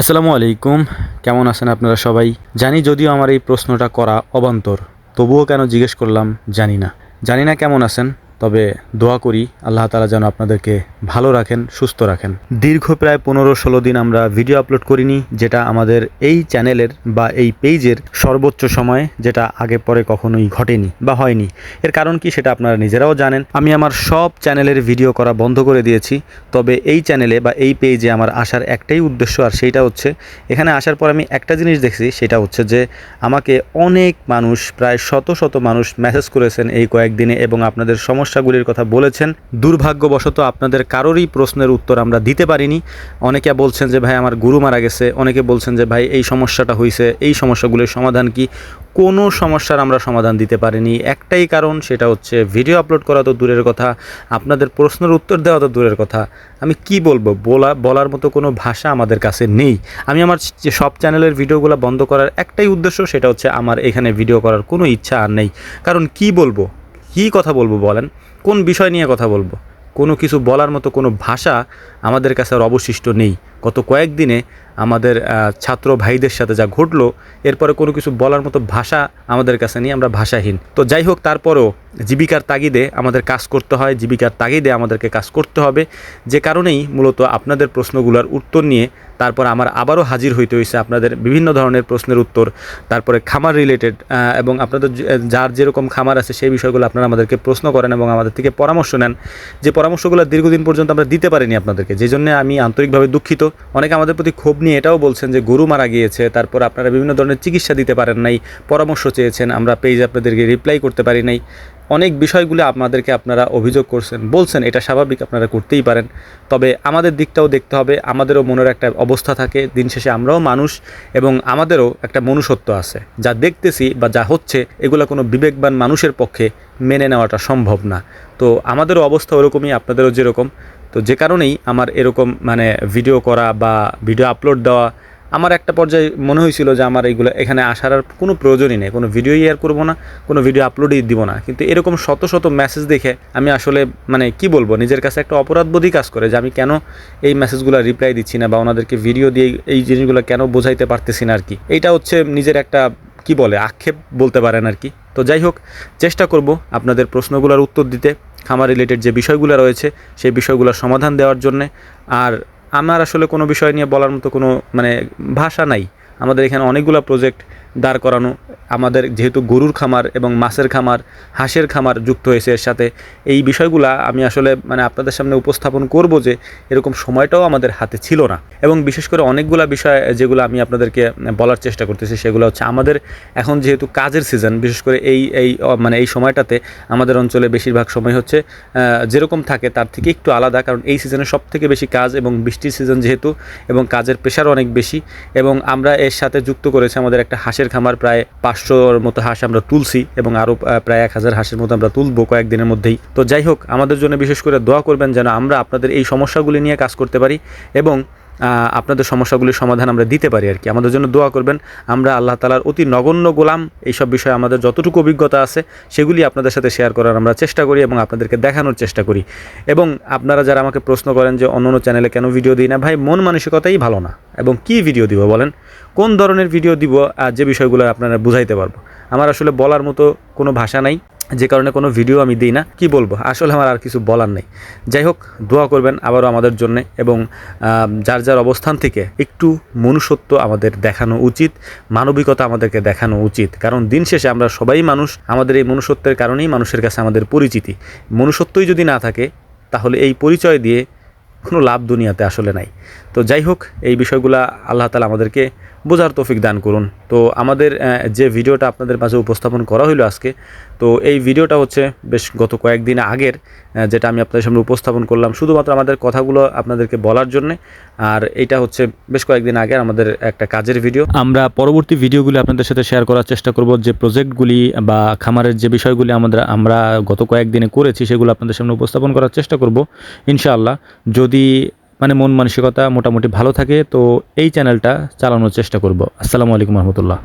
আসসালামু আলাইকুম। কেমন আছেন আপনারা সবাই? জানি যদিও আমার এই প্রশ্নটা করা অবান্তর, তবুও কেন জিজ্ঞেস করলাম জানি না। জানি না কেমন আছেন? তবে দোয়া করি আল্লাহ তালা যেন আপনাদেরকে ভালো রাখেন, সুস্থ রাখেন। দীর্ঘ প্রায় পনেরো ষোলো দিন আমরা ভিডিও আপলোড করিনি, যেটা আমাদের এই চ্যানেলের বা এই পেজের সর্বোচ্চ সময়, যেটা আগে পরে কখনোই ঘটেনি বা হয়নি। এর কারণ কি সেটা আপনারা নিজেরাও জানেন। আমি আমার সব চ্যানেলের ভিডিও করা বন্ধ করে দিয়েছি, তবে এই চ্যানেলে বা এই পেজে আমার আসার একটাই উদ্দেশ্য, আর সেইটা হচ্ছে, এখানে আসার পর আমি একটা জিনিস দেখছি, সেটা হচ্ছে যে আমাকে অনেক মানুষ, প্রায় শত শত মানুষ মেসেজ করেছেন এই কয়েকদিনে এবং আপনাদের সমস্যাগুলির কথা বলেছেন। দুর্ভাগ্যবশত আপনাদের কারোরই প্রশ্নের উত্তর আমরা দিতে পারিনি। অনেকে বলছেন যে, ভাই, আমার গুরু মারা গেছে। অনেকে বলছেন যে, ভাই, এই সমস্যাটা হয়েছে এই সমস্যাগুলির সমাধান কি? কোনো সমস্যার আমরা সমাধান দিতে পারিনি। একটাই কারণ, সেটা হচ্ছে ভিডিও আপলোড করা তো দূরের কথা। আপনাদের প্রশ্নের উত্তর দেওয়া তো দূরের কথা। আমি কি বলব? বলা, বলার মতো কোনো ভাষা আমাদের কাছে নেই। আমি আমার সব চ্যানেলের ভিডিওগুলো বন্ধ করার একটাই উদ্দেশ্য, সেটা হচ্ছে আমার এখানে ভিডিও করার কোনো ইচ্ছা আর নেই। কারণ কি বলব? কী কথা বলব বলেন? কোন বিষয় নিয়ে কথা বলব? কোনো কিছু বলার মতো কোনো ভাষা আমাদের কাছে আর অবশিষ্ট নেই। গত কয়েকদিনে আমাদের ছাত্র ভাইদের সাথে যা ঘটলো, এরপরে কোনো কিছু বলার মতো ভাষা আমাদের কাছে নেই, আমরা ভাষাহীন। তো যাই হোক, তারপরেও জীবিকার তাগিদে আমাদের কাজ করতে হয়, জীবিকার তাগিদে আমাদেরকে কাজ করতে হবে। যে কারণেই মূলত আপনাদের প্রশ্নগুলোর উত্তর নিয়ে তারপর আমার আবারও হাজির হইতে হয়েছে আপনাদের বিভিন্ন ধরনের প্রশ্নের উত্তর, তারপরে খামার রিলেটেড এবং আপনাদের যার যেরকম খামার আছে সেই বিষয়গুলো আপনারা আমাদেরকে প্রশ্ন করেন এবং আমাদের থেকে পরামর্শ নেন। যে পরামর্শগুলো দীর্ঘদিন পর্যন্ত আমরা দিতে পারিনি আপনাদেরকে যে জন্য আমি আন্তরিকভাবে দুঃখিত। অনেকে আমাদের প্রতি ক্ষোভ নিয়ে এটাও বলছেন যে গরু মারা গিয়েছে, তারপর আপনারা বিভিন্ন ধরনের চিকিৎসা দিতে পারেন নাই, পরামর্শ চেয়েছেন, আমরা পেজ আপনাদেরকে রিপ্লাই করতে পারি নাই। অনেক বিষয়গুলো আপনাদেরকে আপনারা অভিযোগ করছেন, বলছেন, এটা স্বাভাবিক, আপনারা করতেই পারেন। তবে আমাদের দিকটাও দেখতে হবে, আমাদেরও মনের একটা অবস্থা থাকে, দিন শেষে আমরাও মানুষ এবং আমাদেরও একটা মনুষ্যত্ব আছে। যা দেখতেছি বা যা হচ্ছে, এগুলো কোনো বিবেকবান মানুষের পক্ষে মেনে নেওয়াটা সম্ভব না। তো আমাদেরও অবস্থা ওরকমই, আপনাদেরও যেরকম। তো যে কারণেই আমার এরকম মানে ভিডিও করা বা ভিডিও আপলোড দেওয়া আমার একটা পর্যায়ে মনে হয়েছিল যে আমার এইগুলো এখানে আসার আর কোনো প্রয়োজনই নেই। কোনো ভিডিওই আর করব না, কোনো ভিডিও আপলোডই দিব না। কিন্তু এরকম শত শত মেসেজ দেখে আমি আসলে মানে কি বলব, নিজের কাছে একটা অপরাধবোধই কাজ করে যে আমি কেন এই মেসেজগুলো রিপ্লাই দিচ্ছি না বা ওনাদেরকে ভিডিও দিয়ে এই জিনিসগুলো কেন বোঝাইতে পারতেছি না আর কি। এইটা হচ্ছে নিজের একটা কি বলে, আক্ষেপ বলতে পারেন আর কি। তো যাই হোক, চেষ্টা করব আপনাদের প্রশ্নগুলোর উত্তর দিতে। খামার রিলেটেড যে বিষয়গুলো রয়েছে, সেই বিষয়গুলোর সমাধান দেওয়ার জন্যে। আর আমার আসলে কোনো বিষয় নিয়ে বলার মতো কোনো মানে ভাষা নাই। আমাদের এখানে অনেকগুলো প্রজেক্ট দাঁড় করানো। আমাদের যেহেতু গরুর খামার এবং মাছের খামার, হাঁসের খামার যুক্ত হয়েছে এর সাথে, এই বিষয়গুলা আমি আসলে মানে আপনাদের সামনে উপস্থাপন করব যে এরকম সময়টাও আমাদের হাতে ছিল না। এবং বিশেষ করে অনেকগুলা বিষয় যেগুলো আমি আপনাদেরকে বলার চেষ্টা করতেছি, সেগুলো হচ্ছে আমাদের এখন যেহেতু কাজের সিজন বিশেষ করে এই এই মানে এই সময়টাতে আমাদের অঞ্চলে বেশিরভাগ সময় হচ্ছে যেরকম থাকে তার থেকে একটু আলাদা, কারণ এই সিজনে সব থেকে বেশি কাজ এবং বৃষ্টির সিজন যেহেতু, এবং কাজের প্রেশার অনেক বেশি, এবং আমরা এর সাথে যুক্ত করেছি আমাদের একটা হাঁসের খামার প্রায় পাঁচশোর মতো হাঁস আমরা তুলছি এবং আরও প্রায় এক হাজার হাঁসের মতো আমরা তুলবো কয়েকদিনের মধ্যেই। তো যাই হোক, আমাদের জন্য বিশেষ করে দোয়া করবেন যেন আমরা আপনাদের এই সমস্যাগুলি নিয়ে কাজ করতে পারি এবং আপনাদের সমস্যাগুলির সমাধান আমরা দিতে পারি আর কি। আমাদের জন্য দোয়া করবেন, আমরা আল্লাহ তালার অতি নগণ্য গোলাম, এইসব বিষয়ে আমাদের যতটুকু অভিজ্ঞতা আছে, সেগুলি আপনাদের সাথে শেয়ার করার আমরা চেষ্টা করি এবং আপনাদেরকে দেখানোর চেষ্টা করি। এবং আপনারা যারা আমাকে প্রশ্ন করেন যে অন্য অন্য চ্যানেলে কেন ভিডিও দিই না, ভাই, মন মানসিকতাই ভালো না। এবং কি ভিডিও দিব বলেন? কোন ধরনের ভিডিও দিব? আর যে বিষয়গুলো আপনারা বুঝাইতে পারব। আমার আসলে বলার মতো কোনো ভাষা নাই। যে কারণে কোনো ভিডিও আমি দিই না। কি বলব? আসলে আমার আর কিছু বলার নেই। যাই হোক, দোয়া করবেন আবারও আমাদের জন্য এবং যার যার অবস্থান থেকে একটু মনুষ্যত্ব আমাদের দেখানো উচিত, মানবিকতা আমাদেরকে দেখানো উচিত। কারণ দিন শেষে আমরা সবাই মানুষ, আমাদের এই মনুষ্যত্বের কারণেই মানুষের কাছে আমাদের পরিচিতি। মনুষ্যত্বই যদি না থাকে, তাহলে এই পরিচয় দিয়ে কোনো লাভ দুনিয়াতে আসলে নাই। তো যাই হোক, এই বিষয়গুলো আল্লাহ তালা আমাদেরকে বোঝার তৌফিক দান করুন। তো আমাদের যে ভিডিওটা আপনাদের মাঝে উপস্থাপন করা হলো আজকে, তো এই ভিডিওটা হচ্ছে বেশ গত কয়েকদিন আগের যেটা আমি আপনাদের সামনে উপস্থাপন করলাম, শুধুমাত্র আমাদের কথাগুলো আপনাদেরকে বলার জন্যে, আর এটা হচ্ছে বেশ কয়েকদিন আগে আমাদের একটা কাজের ভিডিও। আমরা পরবর্তী ভিডিওগুলি আপনাদের সাথে শেয়ার করার চেষ্টা করব, যে প্রজেক্টগুলি বা খামারের যে বিষয়গুলি আমাদের, আমরা গত কয়েকদিনে করেছি, সেগুলো আপনাদের সামনে উপস্থাপন করার চেষ্টা করব, ইনশাআল্লাহ। যদি মানে মন মানসিকতা মোটামুটি ভালো থাকে, তো এই চ্যানেলটা চালানোর চেষ্টা করব। আসসালামু আলাইকুম রহমতুল্লাহ।